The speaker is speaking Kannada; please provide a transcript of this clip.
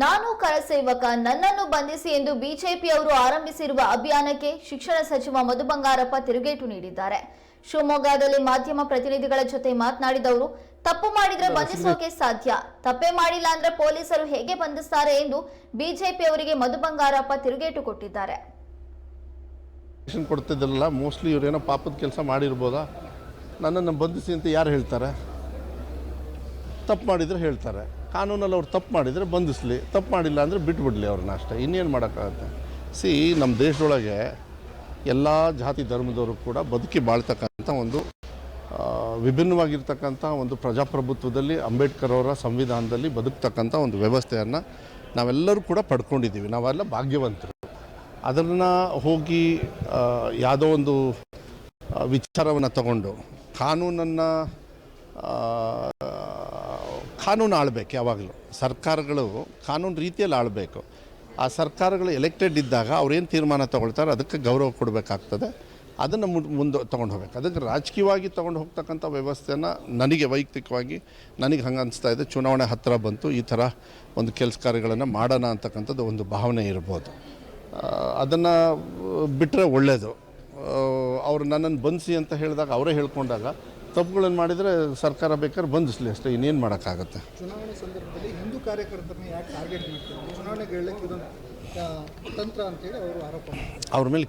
ನಾನು ಕರಸೇವಕ ನನ್ನನ್ನು ಬಂಧಿಸಿ ಎಂದು ಬಿಜೆಪಿಯವರು ಆರಂಭಿಸಿರುವ ಅಭಿಯಾನಕ್ಕೆ ಶಿಕ್ಷಣ ಸಚಿವ ಮಧು ಬಂಗಾರಪ್ಪ ತಿರುಗೇಟು ನೀಡಿದ್ದಾರೆ. ಶಿವಮೊಗ್ಗದಲ್ಲಿ ಮಾಧ್ಯಮ ಪ್ರತಿನಿಧಿಗಳ ಜೊತೆ ಮಾತನಾಡಿದವರು ತಪ್ಪು ಮಾಡಿದ್ರೆ ಬಂಧಿಸೋಕೆ ಸಾಧ್ಯ ತಪ್ಪೇ ಮಾಡಿಲ್ಲ ಅಂದ್ರೆ ಪೊಲೀಸರು ಹೇಗೆ ಬಂಧಿಸ್ತಾರೆ ಎಂದು ಬಿಜೆಪಿಯವರಿಗೆ ಮಧು ಬಂಗಾರಪ್ಪ ತಿರುಗೇಟು ಕೊಟ್ಟಿದ್ದಾರೆ. ಕೊಡ್ತಿದ್ರಲ್ಲ ಮೋಸ್ಟ್ಲಿ ಇವರೇನೋ ಪಾಪದ ಕೆಲಸ ಮಾಡಿರ್ಬೋದಾ? ನನ್ನನ್ನು ಬಂಧಿಸಿ ಅಂತ ಯಾರು ಹೇಳ್ತಾರೆ? ತಪ್ಪು ಮಾಡಿದರೆ ಹೇಳ್ತಾರೆ. ಕಾನೂನಲ್ಲಿ ಅವ್ರು ತಪ್ಪು ಮಾಡಿದರೆ ಬಂಧಿಸಲಿ, ತಪ್ಪು ಮಾಡಿಲ್ಲ ಅಂದರೆ ಬಿಟ್ಬಿಡಲಿ ಅವ್ರನ್ನ ಅಷ್ಟೇ. ಇನ್ನೇನು ಮಾಡೋಕ್ಕಾಗತ್ತೆ? ಸಿ ನಮ್ಮ ದೇಶದೊಳಗೆ ಎಲ್ಲ ಜಾತಿ ಧರ್ಮದವರು ಕೂಡ ಬದುಕಿ ಬಾಳ್ತಕ್ಕಂಥ ಒಂದು ವಿಭಿನ್ನವಾಗಿರ್ತಕ್ಕಂಥ ಒಂದು ಪ್ರಜಾಪ್ರಭುತ್ವದಲ್ಲಿ, ಅಂಬೇಡ್ಕರ್ ಅವರ ಸಂವಿಧಾನದಲ್ಲಿ ಬದುಕ್ತಕ್ಕಂಥ ಒಂದು ವ್ಯವಸ್ಥೆಯನ್ನು ನಾವೆಲ್ಲರೂ ಕೂಡ ಪಡ್ಕೊಂಡಿದ್ದೀವಿ. ನಾವೆಲ್ಲ ಭಾಗ್ಯವಂತರು. ಅದನ್ನು ಹೋಗಿ ಯಾವುದೋ ಒಂದು ವಿಚಾರವನ್ನು ತಗೊಂಡು, ಕಾನೂನನ್ನು ಕಾನೂನು ಆಳ್ಬೇಕು ಯಾವಾಗಲೂ. ಸರ್ಕಾರಗಳು ಕಾನೂನು ರೀತಿಯಲ್ಲಿ ಆಳಬೇಕು. ಆ ಸರ್ಕಾರಗಳು ಎಲೆಕ್ಟೆಡ್ ಇದ್ದಾಗ ಅವ್ರೇನು ತೀರ್ಮಾನ ತಗೊಳ್ತಾರೆ? ಅದಕ್ಕೆ ಗೌರವ ಕೊಡಬೇಕಾಗ್ತದೆ. ಅದನ್ನು ಮುಂದೆ ತೊಗೊಂಡು ಹೋಗ್ಬೇಕು ಅದಕ್ಕೆ ರಾಜಕೀಯವಾಗಿ ತೊಗೊಂಡು ಹೋಗ್ತಕ್ಕಂಥ ವ್ಯವಸ್ಥೆನ ನನಗೆ ವೈಯಕ್ತಿಕವಾಗಿ ನನಗೆ ಹಂಗೆ ಅನಿಸ್ತಾ ಇದೆ. ಚುನಾವಣೆ ಹತ್ತಿರ ಬಂತು, ಈ ಥರ ಒಂದು ಕೆಲಸ ಕಾರ್ಯಗಳನ್ನು ಮಾಡೋಣ ಅಂತಕ್ಕಂಥದ್ದು ಒಂದು ಭಾವನೆ ಇರ್ಬೋದು. ಅದನ್ನು ಬಿಟ್ಟರೆ ಒಳ್ಳೆಯದು ಅವರು ನನ್ನನ್ನು ಬನ್ಸಿ ಅಂತ ಹೇಳಿದಾಗ ಅವರೇ ಹೇಳ್ಕೊಂಡಾಗ ತಪ್ಪುಗಳನ್ನು ಮಾಡಿದರೆ ಸರ್ಕಾರ ಬೇಕಾದ್ರೆ ಬಂಧಿಸಲಿ ಅಷ್ಟೇ ಇನ್ನೇನು ಮಾಡೋಕ್ಕಾಗುತ್ತೆ. ಚುನಾವಣೆ ಸಂದರ್ಭದಲ್ಲಿ ಹಿಂದೂ ಕಾರ್ಯಕರ್ತರನ್ನ ಯಾಕೆ ಟಾರ್ಗೆಟ್ ಮಾಡ್ತಾರೆ ಚುನಾವಣೆಗೆ ಹೇಳಕ್ಕೆ ಇದೊಂದು ತಂತ್ರ ಅಂತೇಳಿ ಅವರು ಆರೋಪ ಮಾಡ್ತಾರೆ. ಅವ್ರ ಮೇಲೆ